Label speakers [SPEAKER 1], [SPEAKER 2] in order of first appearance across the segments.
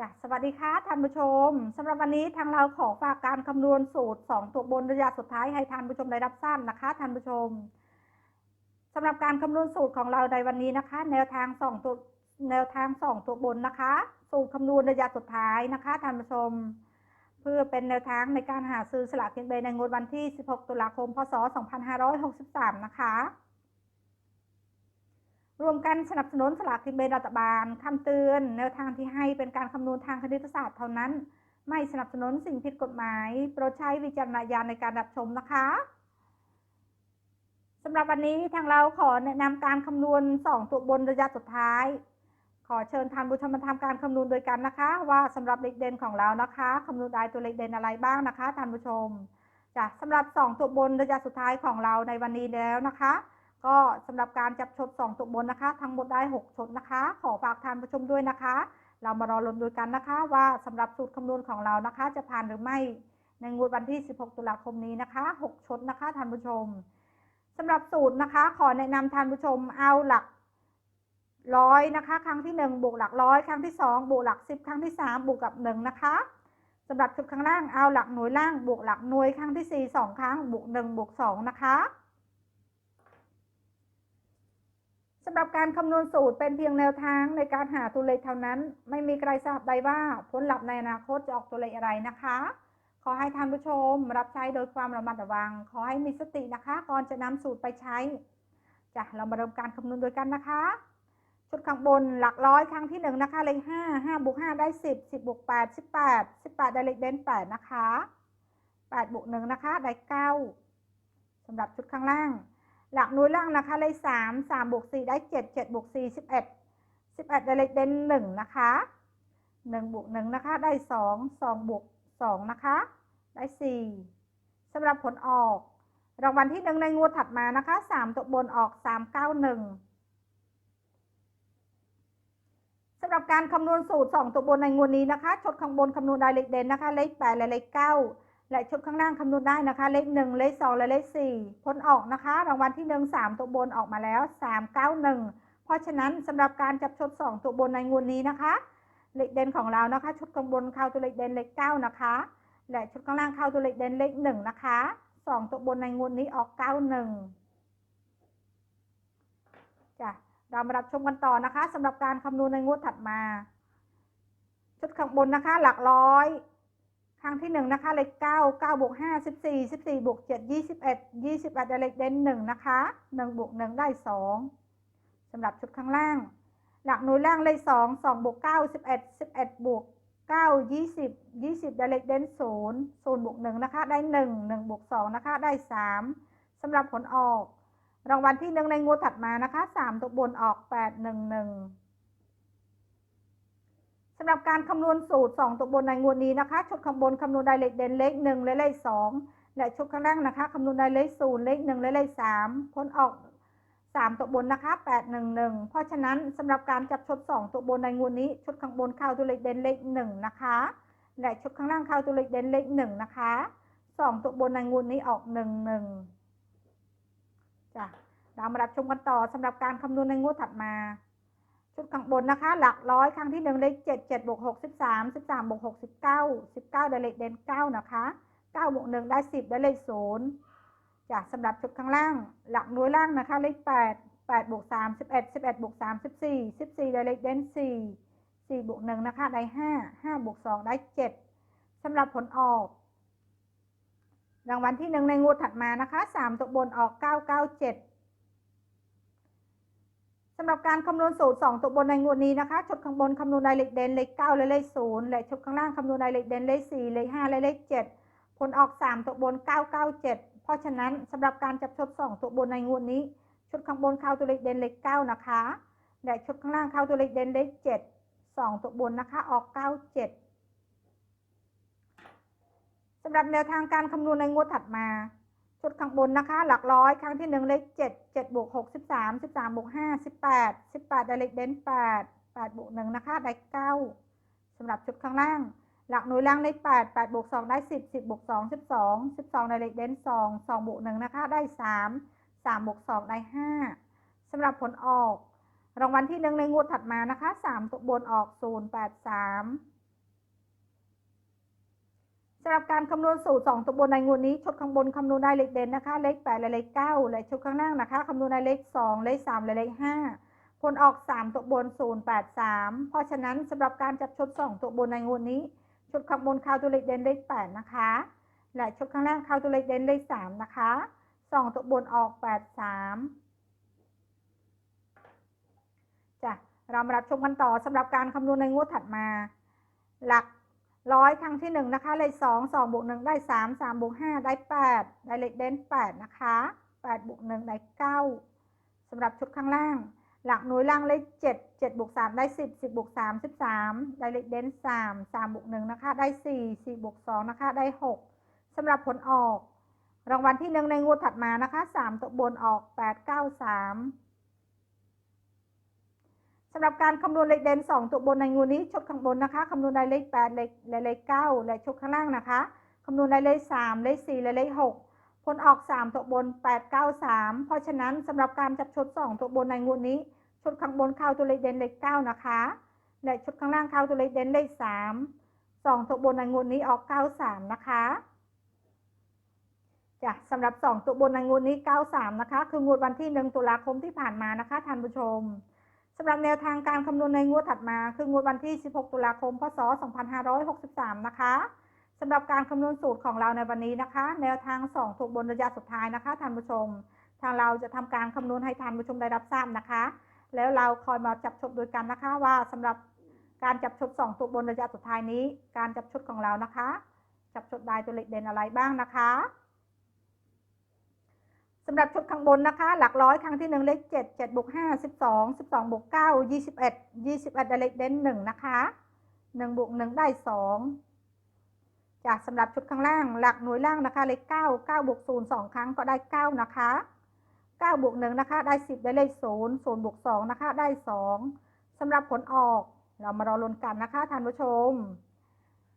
[SPEAKER 1] จ้ะสวัสดีค่ะท่านผู้ชมสำหรับวันนี้ทางเราขอฝากการคำนวณสูตร 2 ตัวบนระยะสุดท้ายให้ท่านผู้ชมได้รับทราบนะคะท่านผู้ชมสำหรับการคำนวณสูตรของเราในวันนี้นะคะ แนวทาง 2 ตัวแนวทาง 2 ตัวบนนะคะ สูตรคำนวณระยะสุดท้ายนะคะท่านผู้ชม เพื่อเป็นแนวทางในการหาซื้อสลากกินแบ่งในงวดวันที่ 16 ตุลาคม พศ 2563 นะคะ รวมกันสนับสนุนสลากกินแบ่งรัฐบาลคำเตือนแนวทางที่ให้เป็นการคำนวณทางคณิตศาสตร์เท่านั้น ไม่สนับสนุนสิ่งผิดกฎหมาย โปรดใช้วิจารณญาณในการรับชมนะคะสำหรับวันนี้ทางเราขอแนะนำการคำนวณ 2 ตัวบนระยะสุดท้าย ขอเชิญท่านผู้ชมมาทำการคำนวณโดยกันนะคะ ว่าสำหรับเลขเด่นของเรานะคะคำนวณได้ตัวเลขเด่นอะไรบ้างนะคะท่านผู้ชมจ้ะสำหรับ 2 ตัวบนระยะสุดท้ายของเราในวันนี้แล้วนะคะ ก็สำหรับการจับชด2ตัวบนนะคะ ทั้งหมดได้ 6ชดนะคะ ขอฝากท่านผู้ชมด้วยนะคะ เรามารอลุ้นดูกันนะคะ ว่าสำหรับสูตรคำนวณของเรานะคะ จะผ่านหรือไม่ในงวดวันที่ 16 ตุลาคมนี้นะคะ 6ชดนะคะท่านผู้ชมสำหรับสูตรนะคะ ขอแนะนำท่านผู้ชมเอาหลักร้อยนะคะ ครั้งที่1บวกหลักร้อยครั้งที่2บวกหลัก 10 ครั้งที่ 3 บวกกับ 1 นะคะสำหรับชุดข้างล่างเอาหลักหน่วยล่างบวกหลักหน่วยครั้งที่ 4 2 ครั้งบวก1บวก2นะคะ สำหรับการคำนวณสูตรเป็นเพียงแนวทางในการหาตัวเลขเท่านั้น ไม่มีใครทราบได้ว่าผลลัพธ์ในอนาคตจะออกตัวเลขอะไรนะคะ ขอให้ท่านผู้ชมรับใช้โดยความระมัดระวัง ขอให้มีสตินะคะ ก่อนจะนำสูตรไปใช้จ้ะเรามาเริ่มการคำนวณโดยกันนะคะ ชุดข้างบนหลักร้อยครั้งที่หนึ่งนะคะเลขห้าห้าบวกห้าได้สิบสิบบวกแปดสิบแปดสิบแปดได้เลขเด่นแปดนะคะแปดบวกหนึ่งนะคะได้เก้าสำหรับชุดข้างล่าง หลักหน่วยล่างนะคะเลขสามสามบวกสี่ได้เจ็ดเจ็ดบวกสี่สิบเอ็ดสิบเอ็ดได้เลขเด่นหนึ่งนะคะหนึ่งบวกหนึ่งนะคะ ได้สองสองบวกสองนะคะ ได้สี่สำหรับผลออก รางวัลที่หนึ่งในงวดถัดมานะคะสามตัวบนออกสามเก้าหนึ่งสำหรับการคำนวณสูตร2ตัวบนในงวดนี้นะคะชดข้างบนคำนวณได้เลขเด่นนะคะ เลข8และเลข9 และชุดข้างล่างคำนวณได้นะคะ เลข1เลข2และเลข4ผลออกนะคะ รางวัลที่1 3ตัวบนออกมาแล้ว391เก้าหนึ่งเพราะฉะนั้นสำหรับการจับชุด2ตัวบนในงวดนี้นะคะ เลขเด่นของเรานะคะ ชุดข้างบนเข้าตัวเลขเด่นเลข9นะคะ และชุดข้างล่างเข้าตัวเลขเด่นเลข1นะคะ2ตัวบนในงวดนี้ออก91จ้ะเรามารับชมกันต่อนะคะสำหรับการคำนวณในงวดถัดมา ชุดข้างบนนะคะ หลักร้อย ครั้งที่หนึ่งนะคะเลขเก้าเก้าบวกห้าสิบสี่สิบสี่บวกเจ็ดยี่สิบเอ็ดยี่สิบเอ็ดเลขเด่นหนึ่งนะคะหนึ่งบวกหนึ่งได้สองสำหรับชุดข้างล่าง หลักหน่วยล่างเลขสองสองบวกเก้าสิบเอ็ดสิบเอ็ดบวกเก้ายี่สิบยี่สิบได้เลขเด่นศูนย์ศูนย์บวกหนึ่งนะคะได้หนึ่งหนึ่งบวกสองนะคะได้สามสำหรับผลออก รางวัลที่หนึ่งในงวดถัดมานะคะสามตัวบนออกแปดหนึ่งหนึ่ง สำหรับการคำนวณสูตรสองตัวบนในงวดนี้นะคะ ชุดข้างบนคำนวณได้เลขเด่นเลขหนึ่งและเลขสองและชุดข้างล่างนะคะคำนวณได้เลขศูนย์เลขหนึ่งและเลขสามผลออกสามตัวบนนะคะแปดหนึ่งหนึ่งเพราะฉะนั้นสำหรับการจับชุดสองตัวบนในงวดนี้ ชุดข้างบนเข้าตัวเลขเด่นเลขหนึ่งนะคะ และชุดข้างล่างเข้าตัวเลขเด่นเลขหนึ่งนะคะสองตัวบนในงวดนี้ออกหนึ่งหนึ่งจ้ะเรามารับชมกันต่อสำหรับการคำนวณในงวดถัดมา ชุดข้างบนนะคะ หลักร้อยครั้งที่หนึ่งเลขเจ็ดเจ็ดบวกหกสิบสามสิบสามบวกหกสิบเก้าสิบเก้าได้เลขเด่นเก้านะคะเก้าบวกหนึ่งได้สิบได้เลขศูนย์จากสำหรับชุดข้างล่าง หลักหน่วยล่างนะคะ เลขแปดแปดบวกสามสิบเอ็ดสิบเอ็ดบวกสามสิบสี่สิบสี่ได้เลขเด่นสี่สี่บวกหนึ่งนะคะ ได้ห้าห้าบวกสองได้เจ็ดสำหรับผลออกรางวัลที่หนึ่งในงวดถัดมานะคะสามตัวบนออกเก้าเก้าเจ็ด สำหรับการคำนวณสูตร 2 ตัวบนในงวดนี้นะคะชุดข้างบนคำนวณได้เลขเด่นเลข9และเลข0และชุดข้างล่างคำนวณได้เลขเด่นเลข4เลข5และเลข7ผลออก 3 ตัวบน 997 เพราะฉะนั้นสำหรับการจับชุด 2 ตัวบนในงวดนี้ ชุดข้างบนเข้าตัวเลขเด่นเลข9นะคะและชุดข้างล่างเข้าตัวเลขเด่นเลข7 2 ตัวบนนะคะออก 97สำหรับแนวทางการคำนวณในงวดถัดมา ชุดข้างบนนะคะ หลักร้อยครั้งที่หนึ่งเลขเจ็ดเจ็ดบวกหกสิบสามสิบสามบวกห้าสิบแปดสิบแปดได้เลขเด่นแปดแปดบวกหนึ่งนะคะ ได้เก้าสำหรับชุดข้างล่าง หลักหน่วยล่างเลขแปดแปดบวกสองได้สิบสิบบวกสองสิบสองสิบสองได้เลขเด่นสองสองบวกหนึ่งนะคะ ได้สามสามบวกสองได้ห้าสำหรับผลออก รางวัลที่หนึ่งในงวดถัดมานะคะสามตัวบนออกศูนย์แปดสาม สำหรับการคำนวณสูตร 2 ตัวบนในงวดนี้ชุดข้างบนคำนวณได้เลขเด่นนะคะ เลข 8 และเลข 9 และชุดข้างล่างนะคะคำนวณได้เลข 2 เลข 3 และเลข 5 ผลออก 3 ตัวบน 083 เพราะฉะนั้นสำหรับการจับชุด 2 ตัวบนในงวดนี้ชุดข้างบนเข้าตัวเลขเด่นเลข 8 นะคะ และชุดข้างล่างเข้าตัวเลขเด่นเลข 3 นะคะ 2 ตัวบนออก 83จ้ะเรามารับชมกันต่อสำหรับการคำนวณในงวดถัดมา หลัก ร้อยครั้งที่หนึ่งนะคะ เลขสองสองบวกหนึ่งได้สามสามบวกห้าได้แปดได้เลขเด่นแปดนะคะแปดบวกหนึ่งได้เก้าสำหรับชุดข้างล่าง หลักหน่วยล่างเลขเจ็ดเจ็ดบวกสามได้สิบสิบบวกสามสิบสามได้เลขเด่นสามสามบวกหนึ่งนะคะ ได้สี่สี่บวกสองนะคะ ได้หกสำหรับผลออก รางวัลที่หนึ่งในงวดถัดมานะคะสามตัวบนออกแปดเก้าสามำหรับการคำนวณเลขเด่น2 ตัวบนในงูนี้ชุดข้างบนนะคะคำนวณได้เลข8เลขและเลข9และชุดข้างล่างนะคะคำนวณได้เลข3เลข4และเลข6ผลออก 3 ตัวบน 8 9 3 เพราะฉะนั้นสำหรับการจับชุด 2 ตัวบนในงูนี้ชุดข้างบนเข้าตัวเลขเด่นเลข9นะคะและชุดข้างล่างเข้าตัวเลขเด่นเลข3 2 ตัวบนในงูนี้ออก 93 นะคะจ้ะสำหรับ 2 ตัวบนในงูนี้ 93 นะคะ คืองวดวันที่ 1 ตุลาคมที่ผ่านมานะคะท่านผู้ชม สำหรับแนวทางการคำนวณในงวดถัดมา คืองวดวันที่ 16 ตุลาคม พศ 2563 นะคะสำหรับการคำนวณสูตรของเราในวันนี้นะคะ แนวทาง 2 ถูกบนระยะสุดท้ายนะคะท่านผู้ชม ทางเราจะทำการคำนวณให้ท่านผู้ชมได้รับทราบนะคะ แล้วเราคอยมาจับชดโดยกันนะคะ ว่าสำหรับการจับชด2ตัวบนระยะสุดท้ายนี้ การจับชดของเรานะคะ จับชดได้ตัวเลขเด่นอะไรบ้างนะคะ สำหรับชุดข้างบนนะคะ หลักร้อยครั้งที่หนึ่งเลขเจ็ดเจ็ดบวกห้าสิบสองสิบสองบวกเก้ายี่สิบเอ็ดยี่สิบเอ็ดได้เลขเด่นหนึ่งนะคะหนึ่งบวกหนึ่งได้สองจากสำหรับชุดข้างล่าง หลักหน่วยล่างนะคะ เลขเก้าเก้าบวกศูนย์สองครั้งก็ได้เก้านะคะเก้าบวกหนึ่งนะคะ ได้สิบได้เลขศูนย์ศูนย์บวกสองนะคะ ได้สองสำหรับผลออก เรามารอลุ้นกันนะคะท่านผู้ชม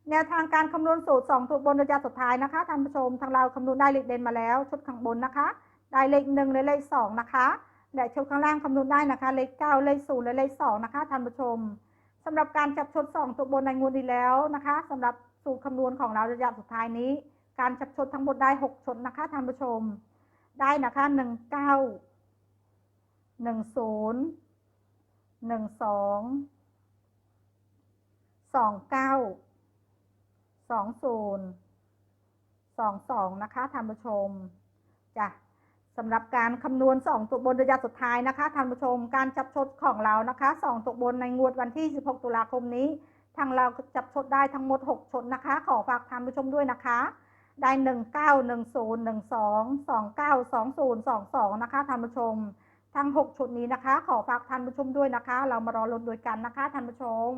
[SPEAKER 1] แนวทางการคำนวณสูตร 2 ตัวบนระยะสุดท้ายนะคะท่านผู้ชม ทางเราคำนวณได้เลขเด่นมาแล้ว ชุดข้างบนนะคะ ได้เลขหนึ่งและเลขสองนะคะและชุดข้างล่างคำนวณได้นะคะ เลขเก้าเลขศูนย์และเลขสองนะคะท่านผู้ชมสำหรับการจับชดสองตัวบนในงวดนี้แล้วนะคะสำหรับสูตรคำนวณของเราระยะสุดท้ายนี้ การจับชดทั้งหมดได้หกชดนะคะท่านผู้ชม ได้นะคะหนึ่งเก้าหนึ่งศูนย์หนึ่งสองสองเก้าสองศูนย์สองสองนะคะท่านผู้ชมจ้ะ สำหรับการคำนวณ 2 ตัวบนระยะสุดท้ายนะคะท่านผู้ชมการจับชดของเรานะคะ 2 ตัวบนในงวดวันที่ 16 ตุลาคมนี้ ทางเราจับชดได้ทั้งหมด 6 ชดนะคะ ขอฝากท่านผู้ชมด้วยนะคะ ได้ 19 10 12 29 20 22 นะคะท่านผู้ชม ทั้ง 6 ชุดนี้นะคะ ขอฝากท่านผู้ชมด้วยนะคะ เรามารอลุ้นด้วยกันนะคะท่านผู้ชม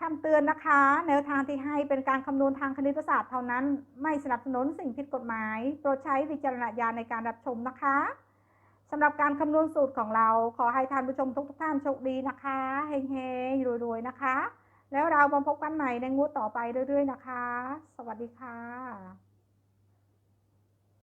[SPEAKER 1] คำเตือนนะคะ แนวทางที่ให้เป็นการคำนวณทางคณิตศาสตร์เท่านั้น ไม่สนับสนุนสิ่งผิดกฎหมาย โปรดใช้วิจารณญาณในการรับชมนะคะสำหรับการคำนวณสูตรของเรา ขอให้ท่านผู้ชมทุกท่านโชคดีนะคะเฮงๆรวยๆนะคะ แล้วเรามาพบกันใหม่ในงวดต่อไปเรื่อยๆนะคะ สวัสดีค่ะ